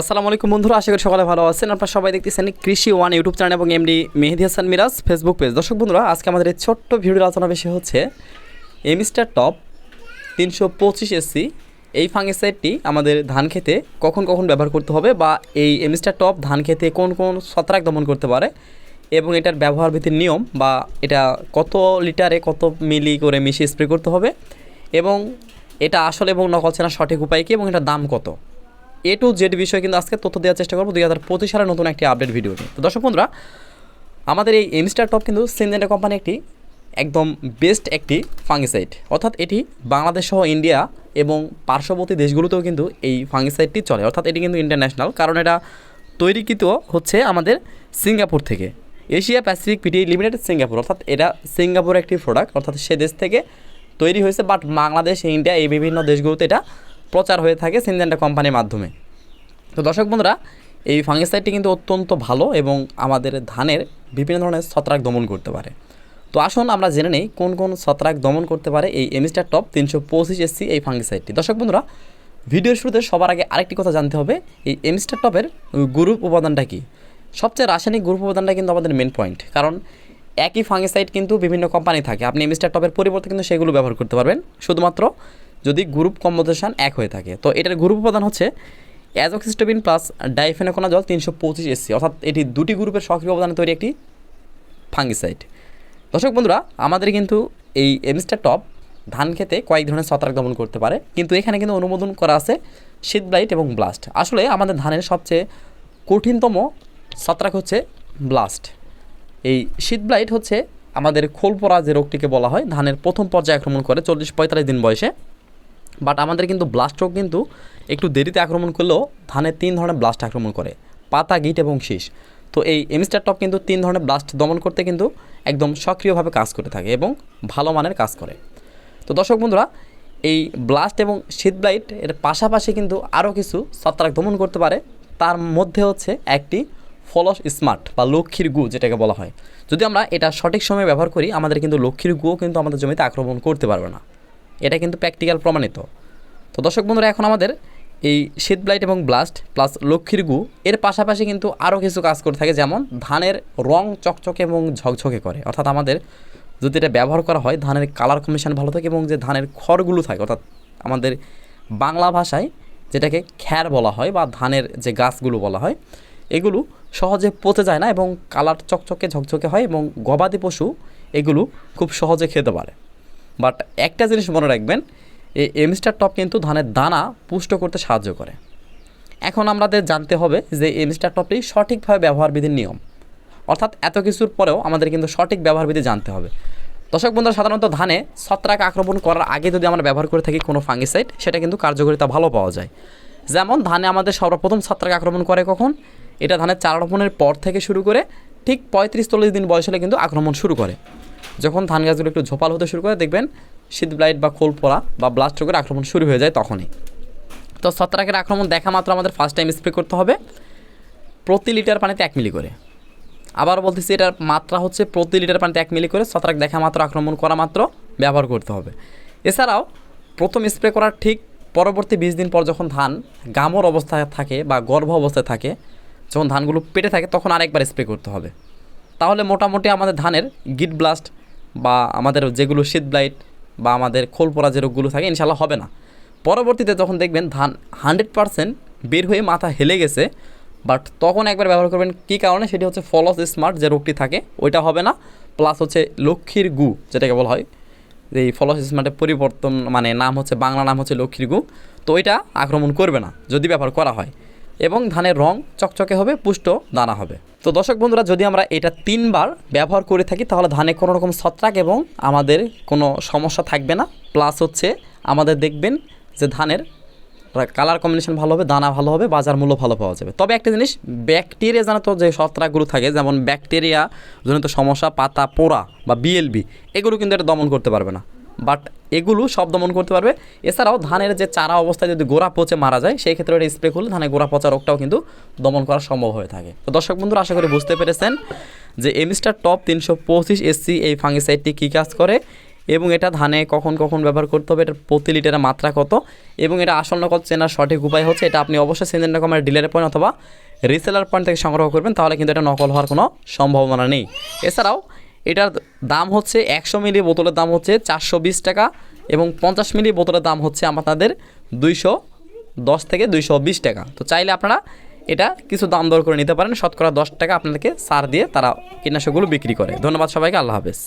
আসসালামু আলাইকুম বন্ধুরা, আশা করি সকালে ভালো আছেন। আপনারা সবাই দেখতেছেন কৃষি ওয়ান ইউটিউব চ্যানেল এবং MD Mehedi Hasan Miraj Facebook page. দর্শক বন্ধুরা, আজকে আমাদের এই ছোট্ট ভিডিওর আলোচনা বিষয় হচ্ছে এমিস্টার টপ তিনশো পঁচিশ এসসি এই ফাঙ্গিসাইডটি আমাদের ধান খেতে কখন কখন ব্যবহার করতে হবে বা এই এমিস্টার টপ ধান খেতে কোন কোন ছত্রাক দমন করতে পারে এবং এটার ব্যবহার ভিত্তির নিয়ম বা এটা কত লিটারে কত মিলি করে মিশিয়ে স্প্রে করতে হবে এবং এটা আসলে এবং নকল চেনার সঠিক উপায় কী এবং এটার দাম কত? এ টু জেড বিষয়ে কিন্তু আজকে তথ্য দেওয়ার চেষ্টা করব দুই হাজার পঁচিশ সালের নতুন একটি আপডেট ভিডিও নিয়ে। তো দর্শক বন্ধুরা, আমাদের এই এমস্টার টপ কিন্তু সিনজেন্টা কোম্পানি একটি একদম বেস্ট একটি ফাঙ্গিসাইড অর্থাৎ এটি বাংলাদেশ সহ ইন্ডিয়া এবং পার্শ্ববর্তী দেশগুলোতেও কিন্তু এই ফাঙ্গিসাইডটি চলে। অর্থাৎ এটি কিন্তু ইন্টারন্যাশনাল কারণ এটা তৈরিকৃত হচ্ছে আমাদের সিঙ্গাপুর থেকে। Asia Pacific PT limited Singapore. অর্থাৎ এটা সিঙ্গাপুর একটি প্রোডাক্ট অর্থাৎ সে দেশ থেকে তৈরি হয়েছে বাট বাংলাদেশ ইন্ডিয়া এই বিভিন্ন দেশগুলোতে এটা প্রচার হয়ে থাকে সিনজেন্টা কোম্পানির মাধ্যমে। তো দর্শক বন্ধুরা, এই ফাঙ্গিসাইডটি কিন্তু অত্যন্ত ভালো এবং আমাদের ধানের বিভিন্ন ধরনের ছত্রাক দমন করতে পারে। তো আসুন আমরা জেনে নেই কোন কোন ছত্রাক দমন করতে পারে এই এমিস্টার টপ তিনশো পঁচিশ এসসি এই ফাঙ্গিসাইডটি দর্শক বন্ধুরা ভিডিওর শুরুতে সবার আগে আরেকটি কথা জানতে হবে, এই এমিস্টার টপের গ্রুপ উপাদানটা কী? সবচেয়ে রাসায়নিক গ্রুপ উপাদানটা কিন্তু আমাদের মেন পয়েন্ট কারণ একই ফাঙ্গিসাইড কিন্তু বিভিন্ন কোম্পানি থাকে। আপনি এমিস্টার টপের পরিবর্তে কিন্তু সেগুলো ব্যবহার করতে পারবেন। শুধুমাত্র যদি গ্রুপ কম্পোজিশন এক হয়ে থাকে। তো এটার গ্রুপ উপাদান হচ্ছে অ্যাজোক্সিস্টোবিন প্লাস ডাইফেনোকোনাজল তিনশো পঁচিশ এসসি। অর্থাৎ এটি দুটি গ্রুপের সক্রিয় উপাদানে তৈরি একটি ফাঙ্গিসাইড। দর্শক বন্ধুরা, আমাদের কিন্তু এই এমস্টার টপ ধান খেতে কয়েক ধরনের ছত্রাক দমন করতে পারে। কিন্তু এখানে কিন্তু অনুমোদন করা আছে শীত ব্লাইট এবং ব্লাস্ট। আসলে আমাদের ধানের সবচেয়ে কঠিনতম ছত্রাক হচ্ছে ব্লাস্ট। এই শীত ব্লাইট হচ্ছে আমাদের খোল পড়া যে রোগটিকে বলা হয়, ধানের প্রথম পর্যায়ে আক্রমণ করে চল্লিশ পঁয়তাল্লিশ দিন বয়সে। বাট আমাদের কিন্তু ব্লাস্ট রোগ কিন্তু একটু দেরিতে আক্রমণ করলেও ধানের তিন ধরনের ব্লাস্ট আক্রমণ করে। পাতা, গিট এবং শীষ। তো এই এমিস্টার টপ কিন্তু তিন ধরনের ব্লাস্ট দমন করতে কিন্তু একদম সক্রিয়ভাবে কাজ করে থাকে এবং ভালো মানের কাজ করে। তো দর্শক বন্ধুরা, এই ব্লাস্ট এবং শীত ব্লাইট এর পাশাপাশি কিন্তু আরও কিছু ছত্রাক দমন করতে পারে। তার মধ্যে হচ্ছে একটি ফলস স্মার্ট বা লক্ষ্মীর গু যেটাকে বলা হয়। যদি আমরা এটা সঠিক সময়ে ব্যবহার করি, আমাদের কিন্তু লক্ষ্মীর গুও কিন্তু আমাদের জমিতে আক্রমণ করতে পারবে না। এটা কিন্তু প্র্যাকটিক্যাল প্রমাণিত। তো দর্শক বন্ধুরা, এখন আমাদের এই শীত ব্লাইট এবং ব্লাস্ট প্লাস লক্ষ্মীর গু, এর পাশাপাশি কিন্তু আরও কিছু কাজ করে থাকে, যেমন ধানের রং চকচকে এবং ঝকঝকে করে। অর্থাৎ আমাদের যদি এটা ব্যবহার করা হয়, ধানের কালার কমিশন ভালো থাকে এবং যে ধানের খড়গুলো থাকে, অর্থাৎ আমাদের বাংলা ভাষায় যেটাকে খ্যার বলা হয় বা ধানের যে গাছগুলো বলা হয়, এগুলো সহজে পচে যায় না এবং কালার চকচকে ঝকঝকে হয় এবং গবাদি পশু এগুলো খুব সহজে খেতে পারে। বাট একটা জিনিস মনে রাখবেন এই এমস্টার টপ কিন্তু ধানের দানা পুষ্ট করতে সাহায্য করে। এখন আমাদের জানতে হবে যে এমস্টার টপটি সঠিকভাবে ব্যবহার বিধির নিয়ম। অর্থাৎ এত কিছুর পরেও আমাদের কিন্তু সঠিক ব্যবহার বিধি জানতে হবে। দর্শক বন্ধুরা, সাধারণত ধানে ছত্রাক আক্রমণ করার আগে যদি আমরা ব্যবহার করে থাকি কোনো ফাঙ্গিসাইড সেটা কিন্তু কার্যকারিতা ভালো পাওয়া যায়। যেমন ধানে আমাদের সর্বপ্রথম ছত্রাক আক্রমণ করে কখন? এটা ধানের চারা রোপণের পর থেকে শুরু করে ঠিক পঁয়ত্রিশ চল্লিশ দিন বয়স হলে কিন্তু আক্রমণ শুরু করে। যখন ধান গাছগুলো একটু ঝোপাল হতে শুরু করে, দেখবেন শীত ব্লাইট বা খোল পড়া বা ব্লাস্ট রোগের আক্রমণ শুরু হয়ে যায় তখনই। তো ছত্রাকের আক্রমণ দেখা মাত্র আমাদের ফার্স্ট টাইম স্প্রে করতে হবে। প্রতি লিটার পানিতে এক মিলি করে। আবার বলতেছি, এটার মাত্রা হচ্ছে প্রতি লিটার পানিতে এক মিলি করে, ছত্রাক দেখা মাত্র আক্রমণ করা মাত্র ব্যবহার করতে হবে। এছাড়াও প্রথম স্প্রে করার ঠিক পরবর্তী বিশ দিন পর যখন ধান গামর অবস্থায় থাকে বা গর্ভ অবস্থায় থাকে, যখন ধানগুলো পেটে থাকে, তখন আরেকবার স্প্রে করতে হবে। তাহলে মোটামুটি আমাদের ধানের গিট ব্লাস্ট বা আমাদের যেগুলো শীত ব্লাইট বা আমাদের খোল পড়া যে রোগগুলো থাকে, ইনশাল্লাহ হবে না। পরবর্তীতে যখন দেখবেন ধান হান্ড্রেড পারসেন্ট বের হয়ে মাথা হেলে গেছে বাট তখন একবার ব্যবহার করবেন, কী কারণে? সেটি হচ্ছে ফলস স্মার্ট যে রোগটি থাকে, ওইটা হবে না। প্লাস হচ্ছে লক্ষ্মীর গু, যেটাকে বলা হয়, যে এই ফলস স্মার্টের পরিবর্তন মানে নাম হচ্ছে, বাংলা নাম হচ্ছে লক্ষ্মীর গু। তো ওইটা আক্রমণ করবে না, যদি ব্যবহার করা হয়। এবং ধানের রং চকচকে হবে, পুষ্ট দানা হবে। তো দর্শক বন্ধুরা, যদি আমরা এটা তিনবার ব্যবহার করে থাকি, তাহলে ধানে কোনো রকম ছত্রাক এবং আমাদের কোনো সমস্যা থাকবে না। প্লাস হচ্ছে আমাদের দেখবেন যে ধানের কালার কম্বিনেশন ভালো হবে, দানা ভালো হবে, বাজার মূল্য ভালো পাওয়া যাবে। তবে একটা জিনিস ব্যাকটেরিয়া জানাতো যে ছত্রাকগুলো থাকে, যেমন ব্যাকটেরিয়া জনিত সমস্যা, পাতা, পোড়া বা বিএলবি এগুলো কিন্তু এটা দমন করতে পারবে না। বাট এগুলো সব দমন করতে পারবে। এছাড়াও ধানের যে চারা অবস্থায় যদি গোড়া পচে মারা যায়, সেই ক্ষেত্রে এটা স্প্রে করলে ধানের গোড়া পচা রোগটাও কিন্তু দমন করা সম্ভব হয়ে থাকে। তো দর্শক বন্ধুরা, আশা করি বুঝতে পেরেছেন যে এমিস্টার টপ তিনশো পঁচিশ এসসি এই ফাঙ্গিসাইডটি কী কাজ করে এবং এটা ধানে কখন কখন ব্যবহার করতে হবে এটার প্রতি লিটারের মাত্রা কত এবং এটা আসল নকল চেনার সঠিক উপায় হচ্ছে, এটা আপনি অবশ্যই সিনজেন রকমের ডিলার পয়েন্ট অথবা রিসেলার পয়েন্ট থেকে সংগ্রহ করবেন, তাহলে কিন্তু এটা নকল হওয়ার কোনো সম্ভাবনা নেই। এছাড়াও এটার দাম হচ্ছে একশো মিলি বোতলের দাম হচ্ছে চারশো বিশ টাকা এবং পঞ্চাশ মিলি বোতলের দাম হচ্ছে আমাদের দুইশো দশ থেকে দুইশো বিশ টাকা। তো চাইলে আপনারা এটা কিছু দাম দর করে নিতে পারেন। শতকরা দশ টাকা আপনাদেরকে সার দিয়ে তারা কীটনাশকগুলো বিক্রি করে। ধন্যবাদ সবাইকে। আল্লাহ হাফেজ।